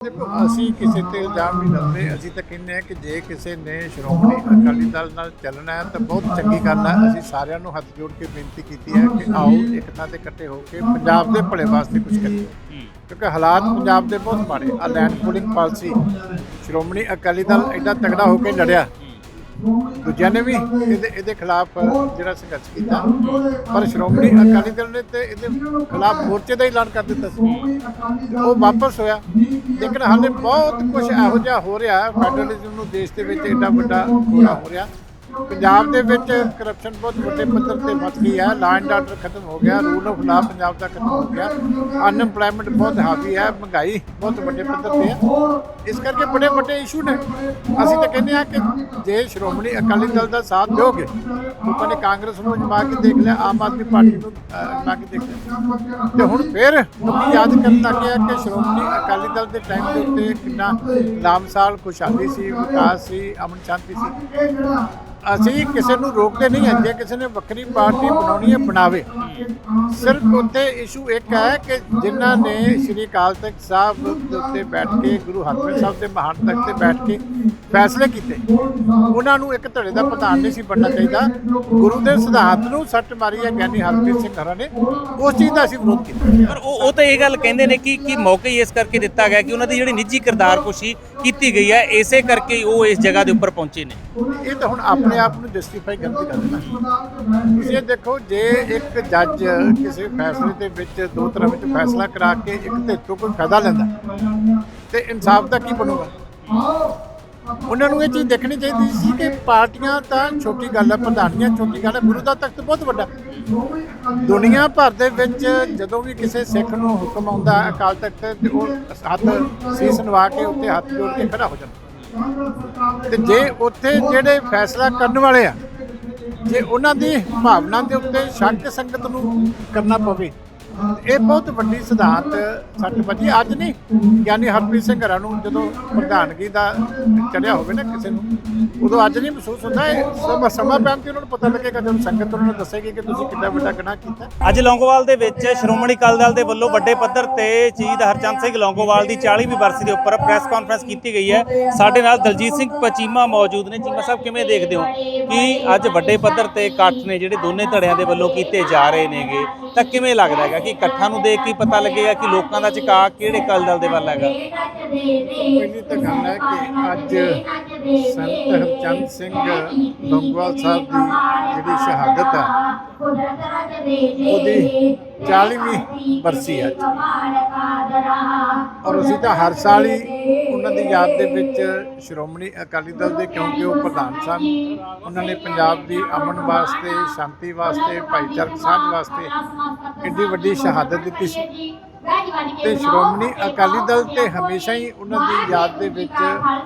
ਦੇਖੋ, ਅਸੀਂ ਕਿਸੇ ਤੇ ਇਲਜ਼ਾਮ ਨਹੀਂ ਲਾਉਂਦੇ। ਅਸੀਂ ਤਾਂ ਕਹਿੰਦੇ ਹਾਂ ਕਿ ਜੇ ਕਿਸੇ ਨੇ ਸ਼੍ਰੋਮਣੀ ਅਕਾਲੀ ਦਲ ਨਾਲ ਚੱਲਣਾ ਹੈ, ਤਾਂ ਬਹੁਤ ਚੰਗੀ ਗੱਲ ਹੈ। ਅਸੀਂ ਸਾਰਿਆਂ ਨੂੰ ਹੱਥ ਜੋੜ ਕੇ ਬੇਨਤੀ ਕੀਤੀ ਹੈ ਕਿ ਆਓ ਇੱਕ ਥਾਂ ਤੇ ਇਕੱਠੇ ਹੋ ਕੇ ਪੰਜਾਬ ਦੇ ਭਲੇ ਵਾਸਤੇ ਕੁਝ ਕਰੀਏ। ਕਿਉਂਕਿ ਹਾਲਾਤ ਪੰਜਾਬ ਦੇ ਬਹੁਤ ਮਾੜੇ ਆ। Land pooling policy, Shiromani Akali Dal ਐਡਾ ਤਗੜਾ ਹੋ ਕੇ ਲੜਿਆ। ਦੂਜਿਆਂ ਨੇ ਵੀ ਇਹਦੇ ਇਹਦੇ ਖਿਲਾਫ ਜਿਹੜਾ ਸੰਘਰਸ਼ ਕੀਤਾ। ਪਰ ਸ਼੍ਰੋਮਣੀ ਅਕਾਲੀ ਦਲ ਨੇ ਤੇ ਇਹਦੇ ਖਿਲਾਫ ਮੋਰਚੇ ਦਾ ਹੀ ਐਲਾਨ ਕਰ ਦਿੱਤਾ ਸੀ। ਉਹ ਵਾਪਸ ਹੋਇਆ। ਲੇਕਿਨ ਹਾਲੇ ਬਹੁਤ ਕੁਝ ਇਹੋ ਜਿਹਾ ਹੋ ਰਿਹਾ ਫੈਡਰਲਿਜ਼ਮ ਨੂੰ ਦੇਸ਼ ਦੇ ਵਿੱਚ ਐਡਾ ਵੱਡਾ ਹੋ ਰਿਹਾ। ਪੰਜਾਬ ਦੇ ਵਿੱਚ ਕਰਪਸ਼ਨ ਬਹੁਤ ਵੱਡੇ ਪੱਧਰ ਤੇ ਮੱਚ ਗਈ ਹੈ ਲਾ ਐਂਡ ਆਰਡਰ ਖਤਮ ਹੋ ਗਿਆ ਰੂਲ ਆਫ ਲਾ ਪੰਜਾਬ ਦਾ ਖਤਮ ਹੋ ਗਿਆ ਅਨਐਮਪਲੋਇਮੈਂਟ ਬਹੁਤ ਹਾਵੀ ਹੈ, ਮਹਿੰਗਾਈ ਬਹੁਤ ਵੱਡੇ ਪੱਧਰ ਤੇ ਹੈ। ਇਸ ਕਰਕੇ ਬੜੇ ਵੱਡੇ ਇਸ਼ੂ ਨੇ। ਅਸੀਂ ਤਾਂ ਕਹਿੰਦੇ ਹਾਂ ਕਿ ਜੇ ਸ਼੍ਰੋਮਣੀ ਅਕਾਲੀ ਦਲ ਦਾ ਸਾਥ ਦਿਓਗੇ, ਲੋਕਾਂ ਨੇ ਕਾਂਗਰਸ ਨੂੰ ਅਜਮਾ ਕੇ ਦੇਖ ਲਿਆ, ਆਮ ਆਦਮੀ ਪਾਰਟੀ ਨੂੰ ਜਮਾ ਕੇ ਦੇਖ ਲਿਆ। ਤੇ ਹੁਣ ਫਿਰ ਲੋਕੀ ਯਾਦ ਕਰਨ ਲੱਗੇ ਆ ਕਿ ਸ਼੍ਰੋਮਣੀ ਅਕਾਲੀ ਦਲ ਦੇ ਟਾਈਮ ਦੇ ਉੱਤੇ ਕਿੰਨਾ ਲਾਮਸਾਲ, ਖੁਸ਼ਹਾਲੀ ਸੀ, ਵਿਕਾਸ ਸੀ, ਅਮਨ ਸ਼ਾਂਤੀ ਸੀ। ਅਸੀਂ ਕਿਸੇ ਨੂੰ ਰੋਕਦੇ ਨਹੀਂ ਹਾਂ ਜੇ ਕਿਸੇ ਨੇ ਵੱਖਰੀ ਪਾਰਟੀ ਬਣਾਉਣੀ ਹੈ ਬਣਾਵੇ। ਸਿਰਫ ਉੱਥੇ ਇਸ਼ੂ ਇੱਕ ਹੈ ਕਿ ਜਿਨ੍ਹਾਂ ਨੇ ਸ੍ਰੀ ਅਕਾਲ ਤਖਤ ਸਾਹਿਬ ਦੇ ਉੱਤੇ ਬੈਠ ਕੇ ਗੁਰੂ ਹਰਗੋਬਿੰਦ ਸਾਹਿਬ ਦੇ ਮਹਾਨ ਤਖਤ ਤੇ ਬੈਠ ਕੇ ਫੈਸਲੇ ਕੀਤੇ। ਉਹਨਾਂ ਨੂੰ ਇੱਕ ਧੜੇ ਦਾ ਪ੍ਰਧਾਨ ਨਹੀਂ ਸੀ ਬਣਨਾ ਚਾਹੀਦਾ। ਗੁਰੂ ਦੇ ਸਿਧਾਂਤ ਨੂੰ ਸੱਟ ਮਾਰੀ ਹੈ ਗਿਆਨੀ ਹਰਪ੍ਰੀਤ ਸਿੰਘ ਹਰਾਂ ਨੇ। ਉਸ ਚੀਜ਼ ਦਾ ਅਸੀਂ ਵਿਰੋਧ ਕੀਤਾ। ਪਰ ਉਹ ਉਹ ਤਾਂ ਇਹ ਗੱਲ ਕਹਿੰਦੇ ਨੇ ਕਿ ਕਿ ਮੌਕਾ ਇਸ ਕਰਕੇ ਦਿੱਤਾ ਗਿਆ ਕਿ ਉਹਨਾਂ ਦੀ ਜਿਹੜੀ ਨਿੱਜੀ ਕਿਰਦਾਰਕੁਸ਼ੀ ਕੀਤੀ ਗਈ ਹੈ ਇਸੇ ਕਰਕੇ ਉਹ ਇਸ ਜਗ੍ਹਾ ਦੇ ਉੱਪਰ ਪਹੁੰਚੇ ਨੇ। ਇਹ ਤਾਂ ਹੁਣ ਆਪਣੇ ਆਪ ਨੂੰ ਜਸਟੀਫਾਈ ਕਰਨ ਦੀ ਗੱਲ ਹੈ ਤੁਸੀਂ ਇਹ ਦੇਖੋ, ਜੇ ਇੱਕ ਜੱਜ ਕਿਸੇ ਫੈਸਲੇ ਦੇ ਵਿੱਚ, ਦੋ ਤਰ੍ਹਾਂ ਵਿੱਚ ਫੈਸਲਾ ਕਰਾ ਕੇ ਇੱਕ ਤੇ ਤੋਂ ਕੋਈ ਫਾਇਦਾ ਲੈਂਦਾ, ਤੇ ਇਨਸਾਫ ਦਾ ਕੀ ਬਣੂਗਾ? ਉਹਨਾਂ ਨੂੰ ਇਹ ਚੀਜ਼ ਦੇਖਣੀ ਚਾਹੀਦੀ ਸੀ ਕਿ ਪਾਰਟੀਆਂ ਤਾਂ ਛੋਟੀ ਗੱਲ ਹੈ ਪ੍ਰਧਾਨੀਆਂ ਛੋਟੀ ਗੱਲ ਹੈ ਗੁਰੂ ਦਾ ਤਖਤ ਬਹੁਤ ਵੱਡਾ। ਦੁਨੀਆ ਭਰ ਦੇ ਵਿੱਚ ਜਦੋਂ ਵੀ ਕਿਸੇ ਸਿੱਖ ਨੂੰ ਹੁਕਮ ਆਉਂਦਾ ਅਕਾਲ ਤਖਤ ਤੇ ਉਹ ਹੱਥ ਸੀਸ ਨਵਾ ਕੇ ਉੱਤੇ ਹੱਥ ਜੋੜ ਕੇ ਖੜਾ ਹੋ ਜਾਂਦਾ। ਤੇ ਜੇ ਉੱਥੇ ਜਿਹੜੇ ਫੈਸਲਾ ਕਰਨ ਵਾਲੇ ਆ, ਜੇ ਉਹਨਾਂ ਦੀ ਭਾਵਨਾ ਦੇ ਉੱਤੇ ਸ਼ੱਕ ਸੰਗਤ ਨੂੰ ਕਰਨਾ ਪਵੇ ਇਹ ਬਹੁਤ ਵੱਡੀ ਸਿਧਾਂਤ ਸੱਟ ਵੱਜੀ ਅੱਜ ਨਹੀਂ ਗਿਆਨੀ ਹਰਪ੍ਰੀਤ ਸਿੰਘ ਹਰਾਂ ਨੂੰ ਜਦੋਂ ਪ੍ਰਧਾਨਗੀ ਦਾ ਚੜਿਆ ਹੋਵੇ ਨਾ ਕਿਸੇ ਨੂੰ, ਉਦੋਂ ਅੱਜ ਨਹੀਂ ਮਹਿਸੂਸ ਹੁੰਦਾ, ਇਹ ਸਮਾਂ ਸਮਾਂ ਪੈਣ ਤੇ ਉਹਨਾਂ ਨੂੰ ਪਤਾ ਲੱਗੇਗਾ, ਜਦੋਂ ਸੰਗਤ ਉਹਨਾਂ ਨੂੰ ਦੱਸੇਗੀ ਕਿ ਤੁਸੀਂ ਕਿੰਨਾ ਵੱਡਾ ਗੁਨਾਹ ਕੀਤਾ। ਅੱਜ ਲੌਂਗੋਵਾਲ ਦੇ ਵਿੱਚ ਸ਼੍ਰੋਮਣੀ ਅਕਾਲੀ ਦਲ ਦੇ ਵੱਲੋਂ ਵੱਡੇ ਪੱਧਰ ਤੇ ਸ਼ਹੀਦ ਹਰਚੰਦ ਸਿੰਘ ਲੌਂਗੋਵਾਲ ਦੀ 40ਵੀਂ ਬਰਸੀ ਦੇ ਉੱਪਰ ਪ੍ਰੈਸ ਕਾਨਫਰੰਸ ਕੀਤੀ ਗਈ ਹੈ। ਸਾਡੇ ਨਾਲ ਦਲਜੀਤ ਸਿੰਘ ਪਚੀਮਾ ਮੌਜੂਦ ਨੇ। ਚੀਮਾ ਸਾਹਿਬ, ਕਿਵੇਂ ਦੇਖਦੇ ਹੋ ਕਿ ਅੱਜ ਵੱਡੇ ਪੱਧਰ ਤੇ ਇਕੱਠ ਨੇ ਜਿਹੜੇ ਦੋਨੇ ਧੜਿਆਂ ਦੇ ਵੱਲੋਂ ਕੀਤੇ ਜਾ ਰਹੇ ਨੇਗੇ? ਤਾਂ ਕਿਵੇਂ ਲੱਗਦਾ ਹੈਗਾ ਕਿ ਇਕੱਠਾਂ ਨੂੰ ਦੇਖ ਕੇ ਪਤਾ ਲੱਗੇਗਾ ਕਿ ਲੋਕਾਂ ਦਾ ਝੁਕਾਅ ਕਿਹੜੇ ਅਕਾਲੀ ਦਲ ਦੇ ਵੱਲ ਹੈਗਾ। ਪਹਿਲੀ ਤਾਂ ਗੱਲ ਹੈ ਕਿ ਅੱਜ ਸੰਤ ਹਰਚੰਦ ਸਿੰਘ ਲੰਗੋਵਾਲ ਸਾਹਿਬ ਦੀ ਜਿਹੜੀ ਸ਼ਹਾਦਤ ਹੈ ਉਹਦੀ 40ਵੀਂ ਬਰਸੀ ਹੈ ਔਰ ਅਸੀਂ ਤਾਂ ਹਰ ਸਾਲ ਹੀ ਉਹਨਾਂ ਦੀ ਯਾਦ ਦੇ ਵਿੱਚ ਸ਼੍ਰੋਮਣੀ ਅਕਾਲੀ ਦਲ ਦੇ ਕਿਉਂਕਿ ਉਹ ਪ੍ਰਧਾਨ ਸਨ, ਉਹਨਾਂ ਨੇ ਪੰਜਾਬ ਦੀ ਅਮਨ ਵਾਸਤੇ, ਸ਼ਾਂਤੀ ਵਾਸਤੇ, ਭਾਈਚਾਰਕ ਸਾਂਝ ਵਾਸਤੇ ਏਡੀ ਵੱਡੀ ਸ਼ਹਾਦਤ ਦਿੱਤੀ ਸੀ। ਤੇ ਸ਼੍ਰੋਮਣੀ ਅਕਾਲੀ ਦਲ ਤੇ ਹਮੇਸ਼ਾ ਹੀ ਉਹਨਾਂ ਦੀ ਯਾਦ ਦੇ ਵਿੱਚ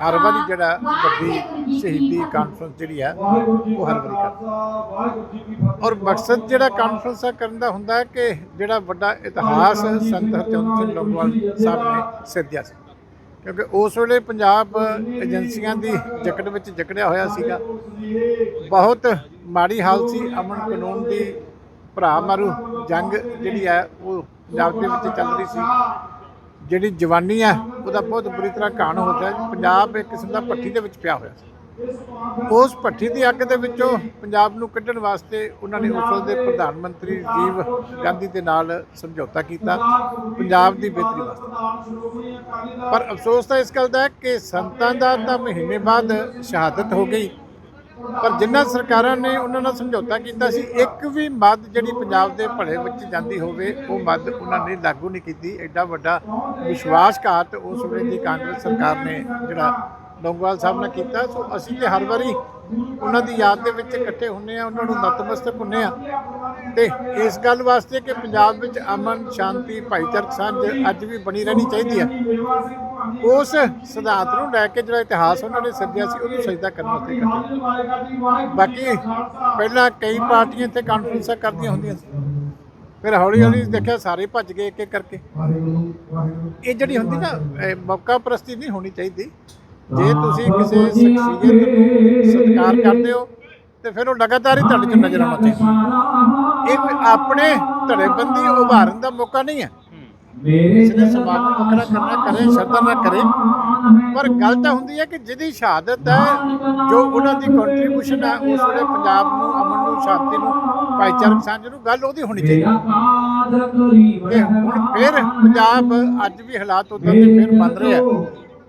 ਹਰ ਵਾਰੀ ਜਿਹੜਾ ਵੱਡੀ ਸ਼ਹੀਦੀ ਕਾਨਫਰੰਸ ਜਿਹੜੀ ਹੈ ਉਹ ਹਰ ਵਾਰੀ ਕਰਦਾ। ਔਰ ਮਕਸਦ ਜਿਹੜਾ ਕਾਨਫਰੰਸ ਕਰਨ ਦਾ ਹੁੰਦਾ ਹੈ ਕਿ ਜਿਹੜਾ ਵੱਡਾ ਇਤਿਹਾਸ ਸੰਤ ਹਰਚੰਦ ਸਿੰਘ ਲੰਗੋਵਾਲ ਸਾਹਿਬ ਨੇ ਸਿਰਜਿਆ ਸੀ। ਕਿਉਂਕਿ ਉਸ ਵੇਲੇ ਪੰਜਾਬ ਏਜੰਸੀਆਂ ਦੀ ਜਕੜ ਵਿੱਚ ਜਕੜਿਆ ਹੋਇਆ ਸੀਗਾ। ਬਹੁਤ ਮਾੜੀ ਹਾਲਤ ਸੀ। ਅਮਨ ਕਾਨੂੰਨ ਦੀ ਭਰਾ ਮਾਰੂ ਜੰਗ ਜਿਹੜੀ ਹੈ, ਉਹ ਪੰਜਾਬ ਦੇ ਵਿੱਚ ਚੱਲ ਰਹੀ ਸੀ। ਜਿਹੜੀ ਜਵਾਨੀ ਹੈ, ਉਹਦਾ ਬਹੁਤ ਬੁਰੀ ਤਰ੍ਹਾਂ ਘਾਣ ਹੋ ਗਿਆ। ਪੰਜਾਬ ਇੱਕ ਕਿਸਮ ਦਾ ਭੱਠੀ ਦੇ ਵਿੱਚ ਪਿਆ ਹੋਇਆ ਸੀ। ਉਸ ਭੱਠੀ ਦੀ ਅੱਗ ਦੇ ਵਿੱਚੋਂ ਪੰਜਾਬ ਨੂੰ ਕੱਢਣ ਵਾਸਤੇ ਉਹਨਾਂ ਨੇ ਉਸ ਦੇ ਪ੍ਰਧਾਨ ਮੰਤਰੀ ਰਾਜੀਵ ਗਾਂਧੀ ਦੇ ਨਾਲ ਸਮਝੌਤਾ ਕੀਤਾ। ਪੰਜਾਬ ਦੀ ਬਿਹਤਰੀ ਵਾਸਤੇ। ਪਰ ਅਫਸੋਸ ਤਾਂ ਇਸ ਗੱਲ ਦਾ ਹੈ ਕਿ ਸੰਤਾਂ ਦਾ ਤਾਂ ਮਹੀਨੇ ਬਾਅਦ ਸ਼ਹਾਦਤ ਹੋ ਗਈ। ਪਰ ਜਿਨ੍ਹਾਂ ਸਰਕਾਰਾਂ ਨੇ ਉਹਨਾਂ ਨਾਲ ਸਮਝੌਤਾ ਕੀਤਾ ਸੀ, ਇੱਕ ਵੀ ਮੱਦ ਜਿਹੜੀ ਪੰਜਾਬ ਦੇ ਭਲੇ ਵਿੱਚ ਜਾਂਦੀ ਹੋਵੇ, ਉਹ ਮੱਦ ਉਹਨਾਂ ਨੇ ਲਾਗੂ ਨਹੀਂ ਕੀਤੀ। ਐਡਾ ਵੱਡਾ ਵਿਸ਼ਵਾਸਘਾਤ ਉਸ ਵੇਲੇ ਦੀ ਕਾਂਗਰਸ ਸਰਕਾਰ ਨੇ ਜਿਹੜਾ ਲੌਂਗੋਵਾਲ ਸਾਹਿਬ ਨੇ ਕੀਤਾ। ਸੋ ਅਸੀਂ ਤੇ ਹਰ ਵਾਰੀ ਉਹਨਾਂ ਦੀ ਯਾਦ ਦੇ ਵਿੱਚ ਇਕੱਠੇ ਹੁੰਨੇ ਆ ਉਹਨਾਂ ਨੂੰ ਨਤਮਸਤਕ ਹੁੰਨੇ ਆ ਤੇ ਇਸ ਗੱਲ ਵਾਸਤੇ ਕਿ ਪੰਜਾਬ ਵਿੱਚ ਅਮਨ, ਸ਼ਾਂਤੀ, ਭਾਈਚਾਰਕ ਸਾਂਝ ਅੱਜ ਵੀ ਬਣੀ ਰਹਿਣੀ ਚਾਹੀਦੀ ਹੈ। ਉਸ ਸਿਧਾਂਤ ਨੂੰ ਲੈ ਕੇ ਜਿਹੜਾ ਇਤਿਹਾਸ ਉਹਨਾਂ ਨੇ ਸਿਰਜਿਆ ਸੀ, ਉਹਨੂੰ ਸਜਦਾ ਕਰਨ ਵਾਸਤੇ ਇਕੱਠੇ ਬਾਕੀ ਪਹਿਲਾਂ ਕਈ ਪਾਰਟੀਆਂ ਇੱਥੇ ਕਾਨਫਰੰਸਾਂ ਕਰਦੀਆਂ ਹੁੰਦੀਆਂ ਸੀ। ਫਿਰ ਹੌਲੀ ਹੌਲੀ ਦੇਖਿਆ ਸਾਰੇ ਭੱਜ ਗਏ ਇੱਕ ਇੱਕ ਕਰਕੇ। ਇਹ ਜਿਹੜੀ ਹੁੰਦੀ ਨਾ ਮੌਕਾ ਪ੍ਰਸਤੀ ਨਹੀਂ ਹੋਣੀ ਚਾਹੀਦੀ। ਜੇ ਤੁਸੀਂ ਕਿਸੇ ਸ਼ਖਸੀਅਤ ਨੂੰ ਸਤਿਕਾਰ ਕਰਦੇ ਹੋ ਤੇ ਫਿਰ ਉਹ ਲਗਾਤਾਰ ਹੀ ਤੁਹਾਡੇ ਚ ਨਜ਼ਰ ਆਉਣਾ ਚਾਹੀਦਾ ਇਹ ਕੋਈ ਆਪਣੇ ਧੜੇਬੰਦੀ ਉਭਾਰਨ ਦਾ ਮੌਕਾ ਨਹੀਂ ਹੈ। ਕਿਸੇ ਨੇ ਸਮਾਜ ਨੂੰ ਵੱਖਰਾ ਕਰਨਾ ਕਰੇ ਸ਼ਰਧਾ ਨਾ ਕਰੇ। ਪਰ ਗੱਲ ਤਾਂ ਹੁੰਦੀ ਹੈ ਕਿ ਜਿਹਦੀ ਸ਼ਹਾਦਤ ਹੈ ਜੋ ਉਹਨਾਂ ਦੀ ਕੰਟਰੀਬਿਊਸ਼ਨ ਹੈ ਉਸ ਵੇਲੇ ਪੰਜਾਬ ਨੂੰ ਅਮਨ ਨੂੰ ਸ਼ਾਂਤੀ ਨੂੰ ਭਾਈਚਾਰਕ ਸਾਂਝ ਨੂੰ ਗੱਲ ਉਹਦੀ ਹੋਣੀ ਚਾਹੀਦੀ। ਹੈ ਹੁਣ ਫਿਰ ਪੰਜਾਬ ਅੱਜ ਵੀ ਹਾਲਾਤ ਉਦਾਂ ਦੇ ਫਿਰ ਬਣ ਰਹੇ ਆ।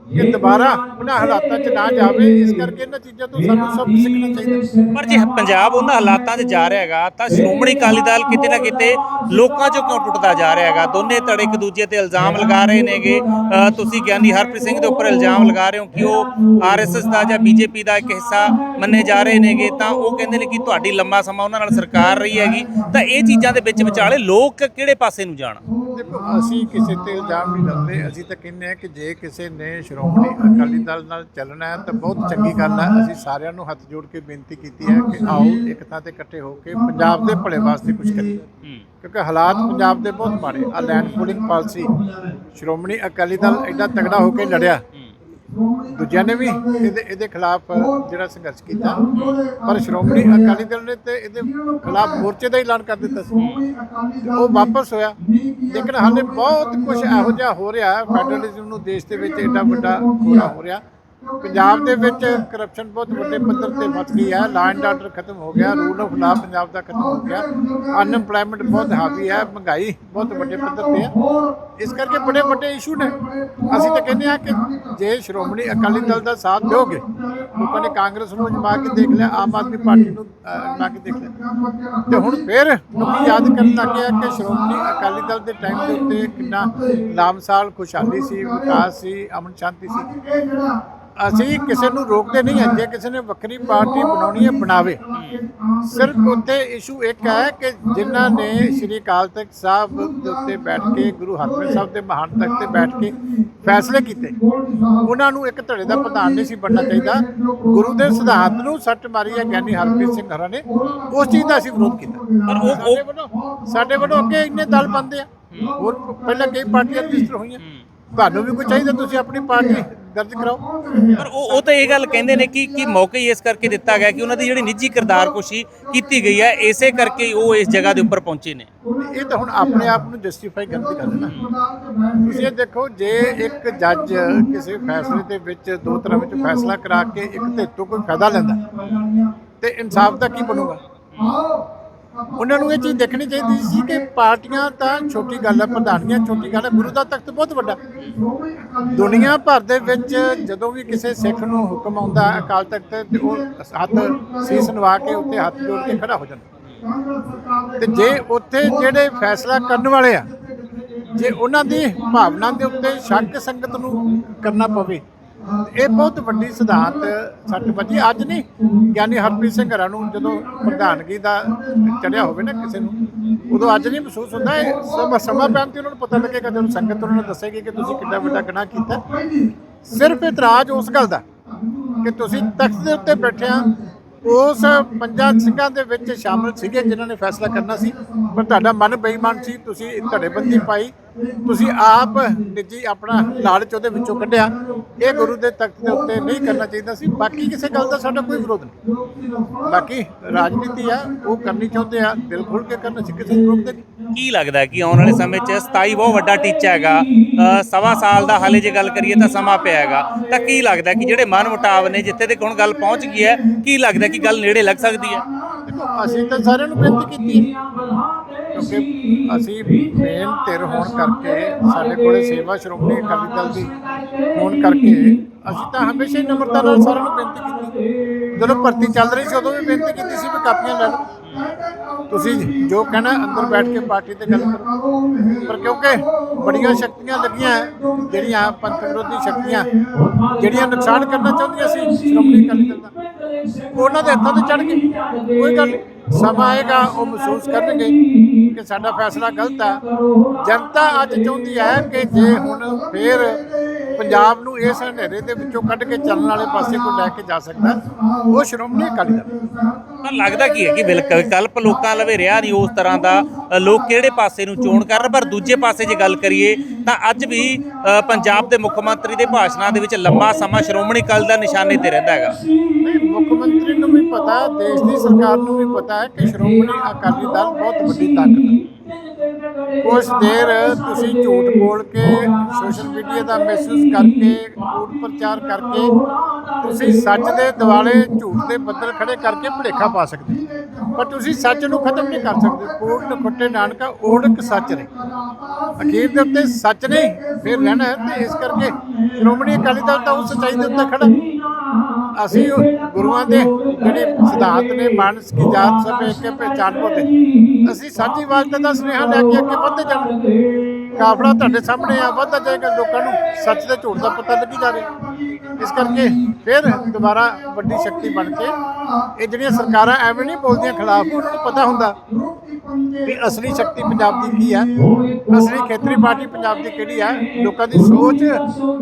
ਕਿ ਦੁਬਾਰਾ ਉਹਨਾਂ ਹਾਲਾਤਾਂ 'ਚ ਨਾ ਜਾਵੇ, ਇਸ ਕਰਕੇ ਇਹਨਾਂ ਚੀਜ਼ਾਂ ਤੋਂ ਸਾਨੂੰ ਸਭ ਸਿੱਖਣਾ ਚਾਹੀਦਾ। ਪਰ ਜੇ ਪੰਜਾਬ ਉਹਨਾਂ ਹਾਲਾਤਾਂ 'ਚ ਜਾ ਰਿਹਾ ਹੈਗਾ, ਤਾਂ ਸ਼੍ਰੋਮਣੀ ਅਕਾਲੀ ਦਲ ਕਿਤੇ ਨਾ ਕਿਤੇ ਲੋਕਾਂ 'ਚੋਂ ਕਿਉਂ ਟੁੱਟਦਾ ਜਾ ਰਿਹਾ ਹੈਗਾ? ਦੋਨੇ ਧੜੇ ਇੱਕ ਦੂਜੇ ਤੇ ਇਲਜ਼ਾਮ ਲਗਾ ਰਹੇ ਨੇਗੇ। ਤੁਸੀਂ ਗਿਆਨੀ ਹਰਪ੍ਰੀਤ ਸਿੰਘ ਦੇ ਉੱਪਰ ਇਲਜ਼ਾਮ ਲਗਾ ਰਹੇ ਹੋ ਕਿ ਉਹ ਆਰਐਸਐਸ ਦਾ ਜਾਂ ਬੀਜੇਪੀ ਦਾ ਇੱਕ ਹਿੱਸਾ ਮੰਨੇ ਜਾ ਰਹੇ ਨੇਗੇ, ਤਾਂ ਉਹ ਕਹਿੰਦੇ ਨੇ ਕਿ ਤੁਹਾਡੀ ਲੰਮਾ ਸਮਾਂ ਉਹਨਾਂ ਨਾਲ ਸਰਕਾਰ ਰਹੀ ਹੈਗੀ। ਤਾਂ ਇਹ ਚੀਜ਼ਾਂ ਦੇ ਵਿੱਚ ਵਿਚਾਲੇ ਲੋਕ ਕਿਹੜੇ ਪਾਸੇ ਨੂੰ ਜਾਣ? ਦੇਖੋ ਅਸੀਂ ਕਿਸੇ ਤੇ ਇਲਜ਼ਾਮ ਨਹੀਂ ਲਾਉਂਦੇ। ਅਸੀਂ ਤਾਂ ਕਹਿੰਦੇ ਹਾਂ ਕਿ ਜੇ ਕਿਸੇ ਨੇ ਸ਼੍ਰੋਮਣੀ ਅਕਾਲੀ ਦਲ ਨਾਲ ਚੱਲਣਾ ਹੈ ਤਾਂ ਬਹੁਤ ਚੰਗੀ ਗੱਲ ਹੈ। ਅਸੀਂ ਸਾਰਿਆਂ ਨੂੰ ਹੱਥ ਜੋੜ ਕੇ ਬੇਨਤੀ ਕੀਤੀ ਹੈ ਕਿ ਆਓ ਇੱਕ ਥਾਂ ਤੇ ਇਕੱਠੇ ਹੋ ਕੇ ਪੰਜਾਬ ਦੇ ਭਲੇ ਵਾਸਤੇ ਕੁਝ ਕਰੀਏ। ਕਿਉਂਕਿ ਹਾਲਾਤ ਪੰਜਾਬ ਦੇ ਬਹੁਤ ਮਾੜੇ। ਆ land pooling policy Shiromani Akali Dal ਐਡਾ ਤਗੜਾ ਹੋ ਕੇ ਲੜਿਆ। ਦੂਜਿਆਂ ਨੇ ਵੀ ਇਹਦੇ ਇਹਦੇ ਖਿਲਾਫ ਜਿਹੜਾ ਸੰਘਰਸ਼ ਕੀਤਾ। ਪਰ ਸ਼੍ਰੋਮਣੀ ਅਕਾਲੀ ਦਲ ਨੇ ਤੇ ਇਹਦੇ ਖਿਲਾਫ ਮੋਰਚੇ ਦਾ ਐਲਾਨ ਕਰ ਦਿੱਤਾ ਸੀ। ਉਹ ਵਾਪਸ ਹੋਇਆ। ਲੇਕਿਨ ਹਾਲੇ ਬਹੁਤ ਕੁਝ ਇਹੋ ਜਿਹਾ ਹੋ ਰਿਹਾ ਫੈਡਰਲਿਜ਼ਮ ਨੂੰ ਦੇਸ਼ ਦੇ ਵਿੱਚ ਐਡਾ ਵੱਡਾ ਹੋ ਰਿਹਾ। ਪੰਜਾਬ ਦੇ ਵਿੱਚ ਕਰਪਸ਼ਨ ਬਹੁਤ ਵੱਡੇ ਪੱਧਰ ਤੇ ਮਚ ਗਈ ਹੈ ਲਾ ਐਂਡ ਆਰਡਰ ਖਤਮ ਹੋ ਗਿਆ ਰੂਲ ਆਫ ਲਾ ਪੰਜਾਬ ਦਾ ਖਤਮ ਹੋ ਗਿਆ ਅਨਐਮਪਲੋਇਮੈਂਟ ਬਹੁਤ ਹਾਵੀ ਹੈ ਮਹਿੰਗਾਈ ਬਹੁਤ ਵੱਡੇ ਪੱਧਰ ਤੇ ਹੈ। ਇਸ ਕਰਕੇ ਬੜੇ ਵੱਡੇ ਇਸ਼ੂ ਨੇ। ਅਸੀਂ ਤਾਂ ਕਹਿੰਦੇ ਆ ਕਿ ਜੇ ਸ਼੍ਰੋਮਣੀ ਅਕਾਲੀ ਦਲ ਦਾ ਸਾਥ ਦਿਓਗੇ ਲੋਕਾਂ ਨੇ ਕਾਂਗਰਸ ਨੂੰ ਅਜਮਾ ਕੇ ਦੇਖ ਲਿਆ ਆਮ ਆਦਮੀ ਪਾਰਟੀ ਨੂੰ ਅਹ, ਕੇ ਦੇਖ ਲਿਆ। ਤੇ ਹੁਣ ਫਿਰ ਲੋਕੀ ਯਾਦ ਕਰਨ ਲੱਗੇ ਆ ਕਿ ਸ਼੍ਰੋਮਣੀ ਅਕਾਲੀ ਦਲ ਦੇ ਟਾਈਮ ਦੇ ਉੱਤੇ ਕਿੰਨਾ ਲਾਮਸਾਲ ਖੁਸ਼ਹਾਲੀ ਸੀ ਵਿਕਾਸ ਸੀ ਅਮਨ ਸ਼ਾਂਤੀ ਸੀ। ਅਸੀਂ ਕਿਸੇ ਨੂੰ ਰੋਕਦੇ ਨਹੀਂ ਹਾਂ ਜੇ ਕਿਸੇ ਨੇ ਵੱਖਰੀ ਪਾਰਟੀ ਬਣਾਉਣੀ ਹੈ ਬਣਾਵੇ। ਸਿਰਫ ਉੱਤੇ ਇਸ਼ੂ ਇੱਕ ਹੈ ਕਿ ਜਿਨ੍ਹਾਂ ਨੇ ਸ੍ਰੀ ਅਕਾਲ ਤਖਤ ਸਾਹਿਬ ਦੇ ਉੱਤੇ ਬੈਠ ਕੇ ਗੁਰੂ ਹਰਗੋਬਿੰਦ ਸਾਹਿਬ ਦੇ ਮਹਾਨ ਤਖਤ ਤੇ ਬੈਠ ਕੇ ਫੈਸਲੇ ਕੀਤੇ। ਉਹਨਾਂ ਨੂੰ ਇੱਕ ਧੜੇ ਦਾ ਪ੍ਰਧਾਨ ਨਹੀਂ ਸੀ ਬਣਨਾ ਚਾਹੀਦਾ। ਗੁਰੂ ਦੇ ਸਿਧਾਂਤ ਨੂੰ ਸੱਟ ਮਾਰੀ ਹੈ ਗਿਆਨੀ ਹਰਪ੍ਰੀਤ ਸਿੰਘ ਹਰਾਂ ਨੇ। ਉਸ ਚੀਜ਼ ਦਾ ਅਸੀਂ ਵਿਰੋਧ ਕੀਤਾ। ਪਰ ਉਹ- ਸਾਡੇ ਵੱਲੋਂ ਅੱਗੇ ਇੰਨੇ ਦਲ ਬੰਦੇ ਆ। ਹੋਰ ਪਹਿਲਾਂ ਕਈ ਪਾਰਟੀਆਂ ਰਜਿਸਟਰ ਹੋਈਆਂ। ਤੁਹਾਨੂੰ ਵੀ ਕੋਈ ਚਾਹੀਦਾ ਤੁਸੀਂ ਆਪਣੀ ਪਾਰਟੀ ਦਰਜ ਕਰਾਓ। ਪਰ ਉਹ ਉਹ ਤਾਂ ਇਹ ਗੱਲ ਕਹਿੰਦੇ ਨੇ ਕਿ ਕਿ ਮੌਕਾ ਹੀ ਇਸ ਕਰਕੇ ਦਿੱਤਾ ਗਿਆ ਕਿ ਉਹਨਾਂ ਦੀ ਜਿਹੜੀ ਨਿੱਜੀ ਕਿਰਦਾਰਕੁਸ਼ੀ ਕੀਤੀ ਗਈ ਹੈ ਇਸੇ ਕਰਕੇ ਉਹ ਇਸ ਜਗ੍ਹਾ ਦੇ ਉੱਪਰ ਪਹੁੰਚੇ ਨੇ। ਇਹ ਤਾਂ ਹੁਣ ਆਪਣੇ ਆਪ ਨੂੰ ਜਸਟੀਫਾਈ ਕਰਨ ਦੀ ਗੱਲ ਹੈ ਨਾ। ਤੁਸੀਂ ਇਹ ਦੇਖੋ ਜੇ ਇੱਕ ਜੱਜ ਕਿਸੇ ਫੈਸਲੇ ਦੇ ਵਿੱਚ ਦੋ ਤਰ੍ਹਾਂ ਵਿੱਚ ਫੈਸਲਾ ਕਰਾ ਕੇ ਇੱਕ ਤੇ ਤੋਂ ਕੋਈ ਫਾਇਦਾ ਲੈਂਦਾ ਤੇ ਇਨਸਾਫ ਦਾ ਕੀ ਬਣੂਗਾ? ਉਹਨਾਂ ਨੂੰ ਇਹ ਚੀਜ਼ ਦੇਖਣੀ ਚਾਹੀਦੀ ਸੀ ਕਿ ਪਾਰਟੀਆਂ ਤਾਂ ਛੋਟੀ ਗੱਲ ਹੈ ਪ੍ਰਧਾਨੀਆਂ ਛੋਟੀ ਗੱਲ ਹੈ ਗੁਰੂ ਦਾ ਤਖਤ ਬਹੁਤ ਵੱਡਾ। ਦੁਨੀਆ ਭਰ ਦੇ ਵਿੱਚ ਜਦੋਂ ਵੀ ਕਿਸੇ ਸਿੱਖ ਨੂੰ ਹੁਕਮ ਆਉਂਦਾ ਅਕਾਲ ਤਖਤ ਤੇ ਉਹ ਹੱਥ ਸੀਸ ਨਵਾ ਕੇ ਉੱਤੇ ਹੱਥ ਜੋੜ ਕੇ ਖੜਾ ਹੋ ਜਾਂਦਾ। ਤੇ ਜੇ ਉੱਥੇ ਜਿਹੜੇ ਫੈਸਲਾ ਕਰਨ ਵਾਲੇ ਆ, ਜੇ ਉਹਨਾਂ ਦੀ ਭਾਵਨਾ ਦੇ ਉੱਤੇ ਸ਼ੱਕ ਸੰਗਤ ਨੂੰ ਕਰਨਾ ਪਵੇ ਇਹ ਬਹੁਤ ਵੱਡੀ ਸਿਧਾਂਤ ਸੱਟ ਵੱਜੀ। ਅੱਜ ਨਹੀਂ ਗਿਆਨੀ ਹਰਪ੍ਰੀਤ ਸਿੰਘ ਹਰਾਂ ਨੂੰ ਜਦੋਂ ਪ੍ਰਧਾਨਗੀ ਦਾ ਚੜਿਆ ਹੋਵੇ ਨਾ ਕਿਸੇ ਨੂੰ, ਉਦੋਂ ਅੱਜ ਨਹੀਂ ਮਹਿਸੂਸ ਹੁੰਦਾ। ਇਹ ਸਮਾਂ ਸਮਾਂ ਪੈਣ ਤੇ ਉਹਨਾਂ ਨੂੰ ਪਤਾ ਲੱਗੇਗਾ, ਜਦੋਂ ਸੰਗਤ ਉਹਨਾਂ ਨੂੰ ਦੱਸੇਗੀ ਕਿ ਤੁਸੀਂ ਕਿੰਨਾ ਵੱਡਾ ਗੁਨਾਹ ਕੀਤਾ। ਸਿਰਫ ਇਤਰਾਜ਼ ਉਸ ਗੱਲ ਦਾ ਕਿ ਤੁਸੀਂ ਤਖਤ ਦੇ ਉੱਤੇ ਬੈਠੇ ਉਸ ਪੰਜਾਂ ਸਿੰਘਾਂ ਦੇ ਵਿੱਚ ਸ਼ਾਮਲ ਸੀਗੇ ਜਿਨ੍ਹਾਂ ਨੇ ਫੈਸਲਾ ਕਰਨਾ ਸੀ। ਪਰ ਤੁਹਾਡਾ ਮਨ ਬੇਈਮਾਨ ਸੀ, ਤੁਸੀਂ ਧੜੇਬੰਦੀ ਪਾਈ। ਤੁਸੀਂ ਆਪ ਨਿੱਜੀ ਆਪਣਾ ਲਾਲਚ ਉਹਦੇ ਵਿੱਚੋਂ ਕੱਢਿਆ। ਇਹ ਗੁਰੂ ਦੇ ਤਖਤ ਦੇ ਉੱਤੇ ਨਹੀਂ ਕਰਨਾ ਚਾਹੀਦਾ ਸੀ। ਬਾਕੀ ਕਿਸੇ ਗੱਲ ਦਾ ਸਾਡਾ ਕੋਈ ਵਿਰੋਧ ਨਹੀਂ। ਬਾਕੀ ਰਾਜਨੀਤੀ ਆ ਉਹ ਕਰਨੀ ਚਾਹੁੰਦੇ ਆ ਦਿਲ ਖੋਲ ਕੇ ਕਰਨਾ ਸੀ ਕਿਸੇ ਨੂੰ ਰੋਕਦੇ ਨਹੀਂ। ਕੀ ਲੱਗਦਾ ਕਿ ਆਉਣ ਵਾਲੇ ਸਮੇਂ 'ਚ 27 ਬਹੁਤ ਵੱਡਾ ਟੀਚਾ ਹੈਗਾ। ਸਵਾ ਸਾਲ ਦਾ ਹਾਲੇ ਜੇ ਗੱਲ ਕਰੀਏ ਤਾਂ ਸਮਾਂ ਪਿਆ ਹੈਗਾ। ਤਾਂ ਕੀ ਲੱਗਦਾ ਕਿ ਜਿਹੜੇ ਮਨ ਮੁਟਾਵ ਨੇ ਜਿੱਥੇ ਤੱਕ ਹੁਣ ਗੱਲ ਪਹੁੰਚ ਗਈ ਹੈ ਕੀ ਲੱਗਦਾ ਕਿ ਗੱਲ ਨੇੜੇ ਲੱਗ ਸਕਦੀ ਹੈ? ਦੇਖੋ ਅਸੀਂ ਤਾਂ ਸਾਰਿਆਂ ਨੂੰ ਬੇਨਤੀ ਕੀਤੀ ਹੈ। ਕਿਉਂਕਿ ਅਸੀਂ ਮੇਨ ਧਿਰ ਹੋਣ ਕਰਕੇ ਸਾਡੇ ਕੋਲੇ ਸੇਵਾ ਸ਼੍ਰੋਮਣੀ ਅਕਾਲੀ ਦਲ ਦੀ ਹੋਣ ਕਰਕੇ ਅਸੀਂ ਤਾਂ ਹਮੇਸ਼ਾ ਹੀ ਨਮਰਤਾ ਨਾਲ ਸਾਰਿਆਂ ਨੂੰ ਬੇਨਤੀ ਕੀਤੀ। ਜਦੋਂ ਭਰਤੀ ਚੱਲ ਰਹੀ ਸੀ ਉਦੋਂ ਵੀ ਬੇਨਤੀ ਕੀਤੀ ਸੀ ਵੀ ਕਾਪੀਆਂ ਲੈ ਲਓ। ਤੁਸੀਂ ਜੋ ਕਹਿਣਾ ਅੰਦਰ ਬੈਠ ਕੇ ਪਾਰਟੀ ਤੇ ਗੱਲ ਕਰੋ। ਪਰ ਕਿਉਂਕਿ ਬੜੀਆਂ ਸ਼ਕਤੀਆਂ ਲੱਗੀਆਂ ਜਿਹੜੀਆਂ ਪੰਥ ਵਿਰੋਧੀ ਸ਼ਕਤੀਆਂ, ਜਿਹੜੀਆਂ ਨੁਕਸਾਨ ਕਰਨਾ ਚਾਹੁੰਦੀਆਂ ਸੀ, ਸ਼੍ਰੋਮਣੀ ਅਕਾਲੀ ਦਲ ਦਾ, ਉਹਨਾਂ ਦੇ ਹੱਥਾਂ ਤੇ ਚੜ ਗਏ। ਕੋਈ ਗੱਲ ਸਮਾਂ ਆਏਗਾ, ਉਹ ਮਹਿਸੂਸ ਕਰਨਗੇ ਕਿ ਸਾਡਾ ਫੈਸਲਾ ਗਲਤ ਹੈ। ਜਨਤਾ ਅੱਜ ਚਾਹੁੰਦੀ ਹੈ ਕਿ ਜੇ ਹੁਣ ਫੇਰ ਪੰਜਾਬ ਨੂੰ ਇਸ ਹਨੇਰੇ ਦੇ ਵਿੱਚੋਂ ਕੱਢ ਕੇ ਚੱਲਣ ਵਾਲੇ ਪਾਸੇ ਕੋਈ ਲੈ ਕੇ ਜਾ ਸਕਦਾ ਉਹ ਸ਼੍ਰੋਮਣੀ ਅਕਾਲੀ ਦਲ। ਪਰ ਲੱਗਦਾ ਕੀ ਹੈ ਕਿ ਵਿਕਲਪ ਲੋਕਾਂ ਲਵੇ ਰਿਹਾ ਨਹੀਂ ਉਸ ਤਰ੍ਹਾਂ ਦਾ ਲੋਕ ਕਿਹੜੇ ਪਾਸੇ ਨੂੰ ਚੋਣ ਕਰ ਰਹੇ ਪਰ ਦੂਜੇ ਪਾਸੇ ਜੇ ਗੱਲ ਕਰੀਏ ਤਾਂ ਅੱਜ ਵੀ ਪੰਜਾਬ ਦੇ ਮੁੱਖ ਮੰਤਰੀ ਦੇ ਭਾਸ਼ਣਾਂ ਦੇ ਵਿੱਚ ਲੰਮਾ ਸਮਾਂ ਸ਼੍ਰੋਮਣੀ ਅਕਾਲੀ ਦਾ ਨਿਸ਼ਾਨੇ ਤੇ ਰਹਿੰਦਾ ਹੈਗਾ। ਮੁੱਖ ਮੰਤਰੀ ਨੂੰ ਵੀ ਪਤਾ ਦੇਸ਼ ਦੀ ਸਰਕਾਰ ਨੂੰ ਵੀ ਪਤਾ ਹੈ ਕਿ ਸ਼੍ਰੋਮਣੀ ਅਕਾਲੀ ਦਲ ਬਹੁਤ ਵੱਡੀ ਤਾਕਤ ਹੈ। ਕੁਝ ਦੇਰ ਤੁਸੀਂ ਝੂਠ ਬੋਲ ਕੇ ਸੋਸ਼ਲ ਮੀਡੀਆ ਦਾ ਮੈਸੇਜ ਕਰਕੇ, ਝੂਠ ਪ੍ਰਚਾਰ ਕਰਕੇ ਤੁਸੀਂ ਸੱਚ ਦੇ ਦਿਵਾਲੇ ਝੂਠ ਦੇ ਬੱਦਲ ਖੜੇ ਕਰਕੇ ਭੁਲੇਖਾ ਪਾ ਸਕਦੇ ਹੋ। ਪਰ ਤੁਸੀਂ ਸੱਚ ਨੂੰ ਖਤਮ ਨਹੀਂ ਕਰ ਸਕਦੇ। ਕੂੜ ਨਖੁੱਟੇ ਨਾਨਕਾ, ਓੜਕ ਸੱਚ ਨੇ। ਅਖੀਰ ਦੇ ਉੱਤੇ ਸੱਚ ਨੇ, ਫਿਰ ਰਹਿਣਾ ਹੈ ਤੇ ਇਸ ਕਰਕੇ ਸ਼੍ਰੋਮਣੀ ਅਕਾਲੀ ਦਲ ਤਾਂ ਉਸ ਸੱਚਾਈ ਦੇ ਉੱਤੇ ਖੜਾ। ਅਸੀਂ ਗੁਰੂਆਂ ਦੇ ਜਿਹੜੇ ਸਿਧਾਂਤ ਨੇ, ਮਾਨਸ ਕੀ ਜਾਤ, ਸਭ ਇੱਕ ਪਹਿਚਾਨ ਕੋ ਦੇ ਅਸੀਂ ਸਾਡੀ ਆਵਾਜ਼ ਦਾ ਸੁਨੇਹਾ ਲੈ ਕੇ ਅੱਗੇ ਵੱਧਦੇ ਜਾਣਾ। ਕਾਫਲਾ ਤੁਹਾਡੇ ਸਾਹਮਣੇ ਆ, ਵੱਧਦਾ ਜਾਏਗਾ ਲੋਕਾਂ ਨੂੰ। ਸੱਚ ਤੇ ਝੂਠ ਦਾ ਪਤਾ ਲੱਗੀ ਜਾਵੇ ਇਸ ਕਰਕੇ ਫਿਰ ਦੁਬਾਰਾ ਵੱਡੀ ਸ਼ਕਤੀ ਬਣ ਕੇ ਇਹ ਜਿਹੜੀਆਂ ਸਰਕਾਰਾਂ ਐਵੇਂ ਨਹੀਂ ਬੋਲਦੀਆਂ ਖਿਲਾਫ ਪਤਾ ਹੁੰਦਾ ਵੀ ਅਸਲੀ ਸ਼ਕਤੀ ਪੰਜਾਬ ਦੀ ਕੀ ਹੈ? ਅਸਲੀ ਖੇਤਰੀ ਪਾਰਟੀ ਪੰਜਾਬ ਦੀ ਕਿਹੜੀ ਹੈ? ਲੋਕਾਂ ਦੀ ਸੋਚ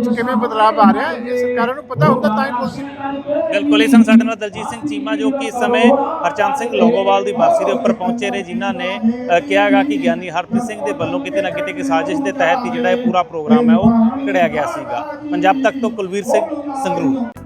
ਕਿਵੇਂ ਬਦਲਾਅ ਆ ਰਿਹਾ ਇਹ ਸਰਕਾਰਾਂ ਨੂੰ ਪਤਾ ਹੁੰਦਾ ਤਾਂ ਹੀ ਬੋਲਦੀਆਂ ਬਿਲਕੁਲ ਇਸ ਸਮੇਂ ਸਾਡੇ ਨਾਲ ਦਲਜੀਤ ਸਿੰਘ ਚੀਮਾ ਜੋ ਕਿ ਇਸ ਸਮੇਂ ਹਰਚੰਦ ਸਿੰਘ ਲੋਗੋਵਾਲ ਦੀ ਬਰਸੀ ਦੇ ਉੱਪਰ ਪਹੁੰਚੇ ਨੇ ਜਿਨ੍ਹਾਂ ਨੇ ਅ, ਕਿਹਾਗਾ ਕਿ ਗਿਆਨੀ ਹਰਪ੍ਰੀਤ ਸਿੰਘ ਦੇ ਵੱਲੋਂ ਕਿਤੇ ਨਾ ਕਿਤੇ ਇੱਕ ਸਾਜ਼ਿਸ਼ ਦੇ ਤਹਿਤ ਹੀ ਜਿਹੜਾ ਇਹ ਪੂਰਾ ਪ੍ਰੋਗਰਾਮ ਹੈ ਉਹ ਘੜਿਆ ਗਿਆ ਸੀਗਾ। ਪੰਜਾਬ ਤੱਕ ਤੋਂ ਕੁਲਵੀਰ ਸਿੰਘ ਸੰਗਰੂਰ।